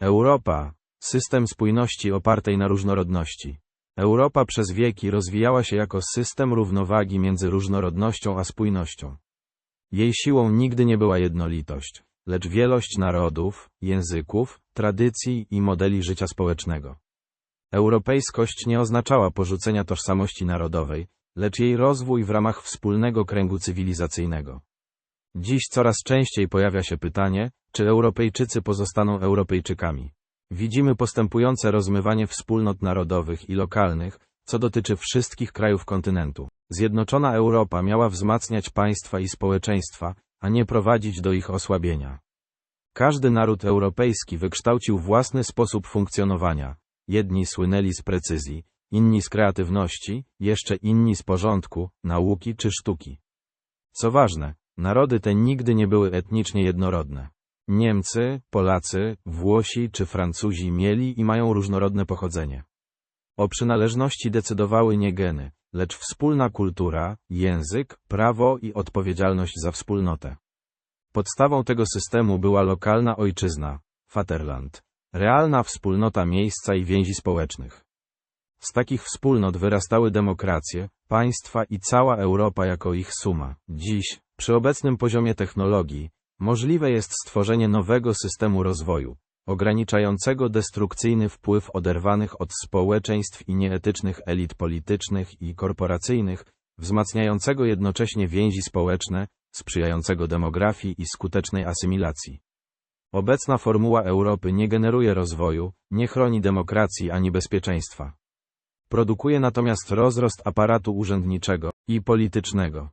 Europa. System spójności opartej na różnorodności. Europa przez wieki rozwijała się jako system równowagi między różnorodnością a spójnością. Jej siłą nigdy nie była jednolitość, lecz wielość narodów, języków, tradycji i modeli życia społecznego. Europejskość nie oznaczała porzucenia tożsamości narodowej, lecz jej rozwój w ramach wspólnego kręgu cywilizacyjnego. Dziś coraz częściej pojawia się pytanie, czy Europejczycy pozostaną Europejczykami. Widzimy postępujące rozmywanie wspólnot narodowych i lokalnych, co dotyczy wszystkich krajów kontynentu. Zjednoczona Europa miała wzmacniać państwa i społeczeństwa, a nie prowadzić do ich osłabienia. Każdy naród europejski wykształcił własny sposób funkcjonowania. Jedni słynęli z precyzji, inni z kreatywności, jeszcze inni z porządku, nauki czy sztuki. Co ważne, narody te nigdy nie były etnicznie jednorodne. Niemcy, Polacy, Włosi czy Francuzi mieli i mają różnorodne pochodzenie. O przynależności decydowały nie geny, lecz wspólna kultura, język, prawo i odpowiedzialność za wspólnotę. Podstawą tego systemu była lokalna ojczyzna, Vaterland, realna wspólnota miejsca i więzi społecznych. Z takich wspólnot wyrastały demokracje, państwa i cała Europa jako ich suma. Dziś, przy obecnym poziomie technologii, możliwe jest stworzenie nowego systemu rozwoju, ograniczającego destrukcyjny wpływ oderwanych od społeczeństw i nieetycznych elit politycznych i korporacyjnych, wzmacniającego jednocześnie więzi społeczne, sprzyjającego demografii i skutecznej asymilacji. Obecna formuła Europy nie generuje rozwoju, nie chroni demokracji ani bezpieczeństwa. Produkuje natomiast rozrost aparatu urzędniczego i politycznego.